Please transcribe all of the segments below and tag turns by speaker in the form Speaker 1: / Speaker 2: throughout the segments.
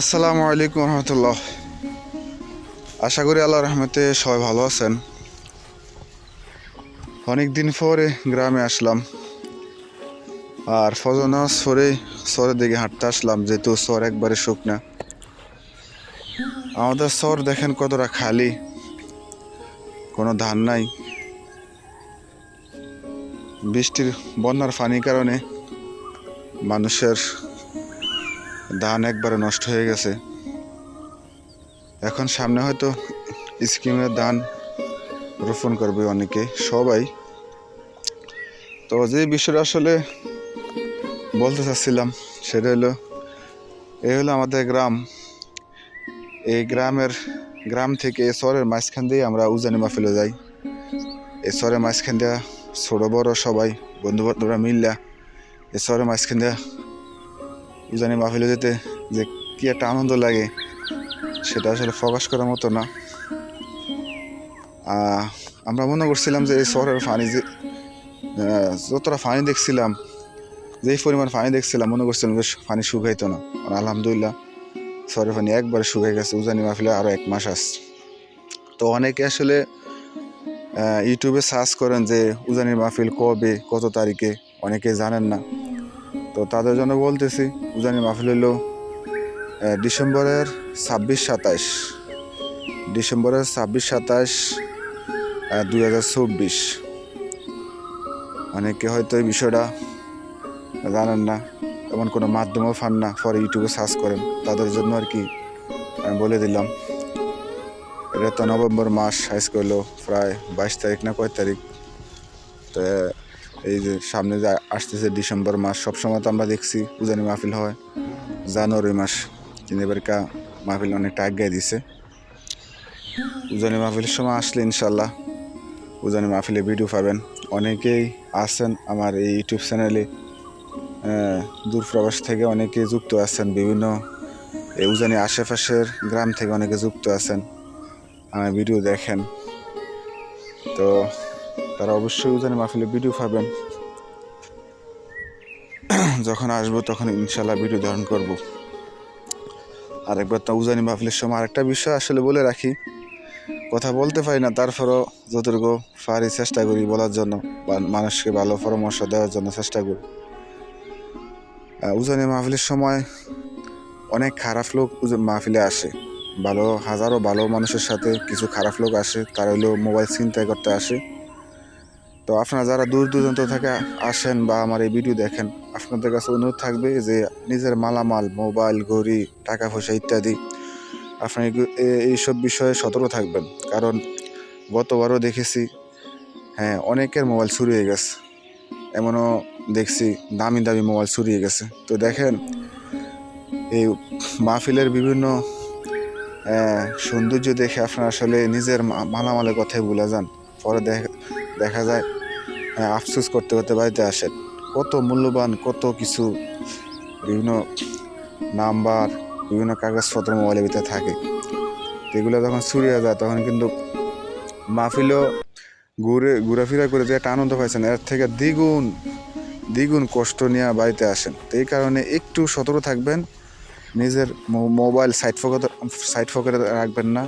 Speaker 1: আসসালামু আলাইকুম রহমতুল্লাহ। আশা করি আল্লাহ রহমতে সবাই ভালো আছেন। অনেক দিন পরে গ্রামে আসলাম। আর ফজর সরে সরের দিকে হাঁটতে আসলাম, যেহেতু সর একবারে শুকনা। আমাদের সর দেখেন কতটা খালি, কোনো ধান নাই। বৃষ্টির বন্যার পানির কারণে মানুষের ধান একবারে নষ্ট হয়ে গেছে। এখন সামনে হয়তো স্কিমের ধান রোপণ করবে অনেকে, সবাই। তো যে বিষয়টা আসলে বলতে চাচ্ছিলাম, সেটা হলো এই হলো আমাদের গ্রাম। এই গ্রামের, গ্রাম থেকে শহরের মাঝখান দিয়ে আমরা উজানি মাহফিলে যাই। এই শহরের মাঝখান দিয়ে ছোটো বড় সবাই বন্ধু বান্ধবরা মিললা, এই শহরের মাঝখান দিয়ে উজানি মাহফিলে যেতে যে কী একটা আনন্দ লাগে, সেটা আসলে প্রকাশ করার মতো না। আমরা মনে করছিলাম যে এই শহরের পানি যে যতটা পানি দেখছিলাম যেই পরিমাণ ফানি দেখছিলাম, মনে করছিলাম যে পানি শুকাইতো না। আলহামদুলিল্লাহ শহরের ফানি একবারে শুকাই গেছে উজানি মাহফিলে আরও এক মাস আসছে তো অনেকে আসলে ইউটিউবে সার্চ করেন যে উজানির মাহফিল কবে, কত তারিখে, অনেকে জানেন না। তো তাদের জন্য বলতেছি, উজানি মাহফিল হলো ডিসেম্বরের ছাব্বিশ সাতাশ ডিসেম্বরের ছাব্বিশ সাতাশ দুই হাজার চব্বিশ। অনেকে হয়তো এই বিষয়টা জানেন না, এমন কোনো মাধ্যমও পান না, পরে ইউটিউবে সার্চ করেন, তাদের জন্য আর কি আমি বলে দিলাম। এটা তো নভেম্বর মাস আজকে হলো প্রায় বাইশ তারিখ না কয় তারিখ। তো এই যে সামনে যে আসতেছে ডিসেম্বর মাস, সবসময় তো আমরা দেখছি উজানি মাহফিল হয়। জানুয়ারি মাস, কিন্তু এবারকা মাহফিল অনেকটা আগে দিছে। উজানি মাহফিলের সময় আসলে ইনশাল্লাহ উজানি মাহফিলে ভিডিও পাবেন। অনেকেই আছেন আমার এই ইউটিউব চ্যানেলে দূরপ্রবাস থেকে অনেকে যুক্ত আছেন। বিভিন্ন এই উজানি আশেপাশের গ্রাম থেকে অনেকে যুক্ত আছেন। আমার ভিডিও দেখেন। তো তারা অবশ্যই উজানি মাহফিলে ভিডিও পাবেন। যখন আসব তখন ইনশাল্লাহ ভিডিও ধারণ করব। আর একবার তো উজানি মাহফিলের সময় আরেকটা বিষয় আসলে বলে রাখি, কথা বলতে পারি না, তারপরও যতটুকু পারি চেষ্টা করি বলার জন্য মানুষকে ভালো পরামর্শ দেওয়ার জন্য চেষ্টা করি। উজানি মাহফিলের সময় অনেক খারাপ লোক মাহফিলে আসে। ভালো, হাজারো ভালো মানুষের সাথে কিছু খারাপ লোক আসে, তারা হলো মোবাইল ছিনতাই করতে আসে। তো আপনারা যারা দূর দূরান্ত থেকে আসেন বা আমার এই ভিডিও দেখেন, আপনাদের কাছে অনুরোধ থাকবে যে নিজের মালামাল, মোবাইল, ঘড়ি, টাকা পয়সা ইত্যাদি আপনি এগু- এ- এইসব বিষয়ে সতর্ক থাকবেন। কারণ গতবারও দেখেছি হ্যাঁ অনেকের মোবাইল চুরি হয়ে গেছে। এমনও দেখছি দামি দামি মোবাইল চুরি হয়ে গেছে। তো দেখেন, এই মাহফিলের বিভিন্ন সৌন্দর্য দেখে আপনারা আসলে নিজের মালামালের কথাই ভুলে যান। পরে দেখ- যায় আফসোস করতে করতে বাড়িতে আসেন। কত মূল্যবান, কত কিছু, বিভিন্ন নাম্বার, বিভিন্ন কাগজপত্র মোবাইলের ভিতরে থাকে। এগুলো যখন চুরি হয়ে যায়, তখন কিন্তু মাহফিলও ঘুরে, ঘোরাফেরা করে যে একটা আনন্দ পাইছেন, এর থেকে দ্বিগুণ দ্বিগুণ কষ্ট নিয়ে বাড়িতে আসেন। এই কারণে একটু সতর্ক থাকবেন, নিজের মোবাইল সাইড পকেটে সাইড পকেটে রাখবেন না।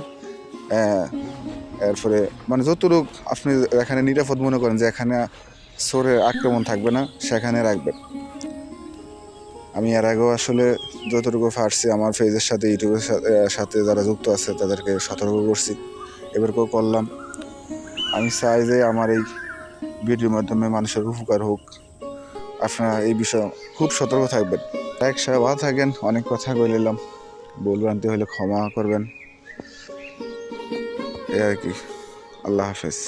Speaker 1: এরপরে মানে যতটুক আপনি এখানে নিরাপদ মনে করেন যে এখানে চোরের আক্রমণ থাকবে না, সেখানে রাখবেন। আমি এর আগেও আসলে যতটুকু পারছি আমার ফেজের সাথে, ইউটিউবের সাথে যারা যুক্ত আছে তাদেরকে সতর্ক করছি। এবারকেও করলাম। আমি চাই যে আমার এই ভিডিওর মাধ্যমে মানুষের উপকার হোক। আপনারা এই বিষয়ে খুব সতর্ক থাকবেন। এক সবাই ভালো থাকেন, অনেক কথা কই নিলাম ভুলভ্রান্তি হলে ক্ষমা করবেন। এই আর কি আল্লাহ হাফেজ